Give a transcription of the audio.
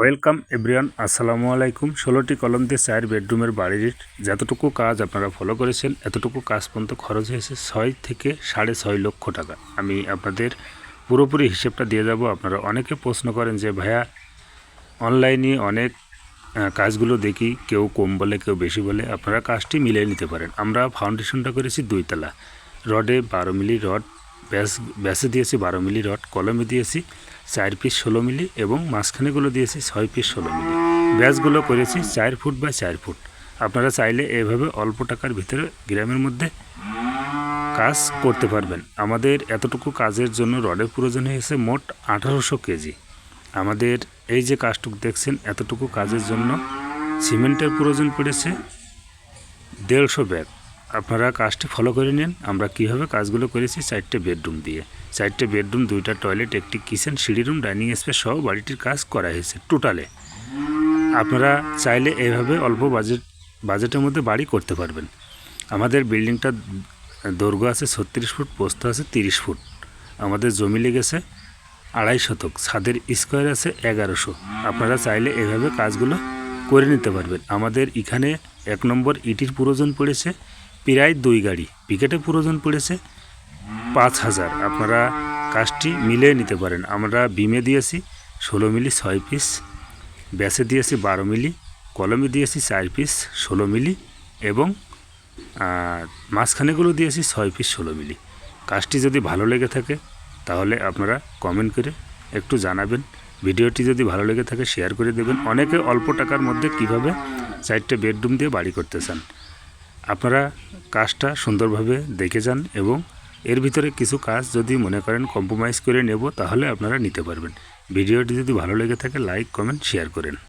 Welcome everyone আসসালামু আলাইকুম ষোলোটি কলম দিয়ে চার বেডরুমের বাড়ির যতটুকু কাজ আপনারা ফলো করেছেন, এতটুকু কাজ পর্যন্ত খরচ হয়েছে ছয় থেকে সাড়ে ছয় লক্ষ টাকা। আমি আপনাদের পুরোপুরি হিসেবটা দিয়ে যাব। আপনারা অনেকে প্রশ্ন করেন যে, ভাইয়া অনলাইনে অনেক কাজগুলো দেখি, কেউ কম বলে, কেউ বেশি বলে। আপনারা কাজটি মিলিয়ে নিতে পারেন। আমরা ফাউন্ডেশনটা করেছি দুইতলা। রডে বারো মিলি রড ব্যাস, ব্যাসে দিয়েছি বারো মিলি রড, কলমে দিয়েছি চার পিস ষোলো মিলি এবং মাঝখানেগুলো দিয়েছি ছয় পিস ষোলো মিলি। ব্যাসগুলো করেছি চার ফুট বা চার ফুট। আপনারা চাইলে এভাবে অল্প টাকার ভিতরে গ্রামের মধ্যে কাজ করতে পারবেন। আমাদের এতটুকু কাজের জন্য রডের প্রয়োজন হয়েছে মোট আঠারোশো কেজি। আমাদের এই যে কাজটুকু দেখছেন, এতটুকু কাজের জন্য সিমেন্টের প্রয়োজন পড়েছে দেড়শো ব্যাগ। আপনারা কাজটি ফলো করে নিন। আমরা কীভাবে কাজগুলো করেছি চারটে বেডরুম দিয়ে। চারটে বেডরুম দুইটা টয়লেট একটি কিচেন সিঁড়ি রুম ডাইনিং স্পেস সহ বাড়িটির কাজ করা হয়েছে টোটালে আপনারা চাইলে এভাবে অল্প বাজেট বাজেটের মধ্যে বাড়ি করতে পারবেন। আমাদের বিল্ডিংটা দৈর্ঘ্য আছে ছত্রিশ ফুট পোস্ত আছে তিরিশ ফুট। আমাদের জমি লেগেছে আড়াই শতক, ছাদের স্কোয়ার আছে এগারোশো। আপনারা চাইলে এভাবে কাজগুলো করে নিতে পারবেন। আমাদের এখানে এক নম্বর ইটির প্রয়োজন পড়েছে। প্রায় দুই গাড়ি। পিকেটে প্রয়োজন পড়েছে পাঁচ হাজার। আপনারা কাজটি মিলিয়ে নিতে পারেন। আমরা বিমে দিয়েছি ষোলো মিলি ছয় পিস, ব্যাসে দিয়েছি বারো মিলি, কলমে দিয়েছি চার পিস ষোলো মিলি এবং মাঝখানেগুলো দিয়েছি ছয় পিস ষোলো মিলি। কাজটি যদি ভালো লেগে থাকে তাহলে আপনারা কমেন্ট করে একটু জানাবেন। ভিডিওটি যদি ভালো লেগে থাকে শেয়ার করে দেবেন। অনেকে অল্প টাকার মধ্যে কীভাবে চারটে বেডরুম দিয়ে বাড়ি করতে চান। আপনারা কাজটা সুন্দরভাবে দেখে যান এবং এর ভিতরে কিছু কাজ যদি মনে করেন কম্প্রোমাইজ করে নেব, তাহলে আপনারা নিতে পারবেন। ভিডিওটি যদি ভালো লেগে থাকে লাইক কমেন্ট শেয়ার করেন।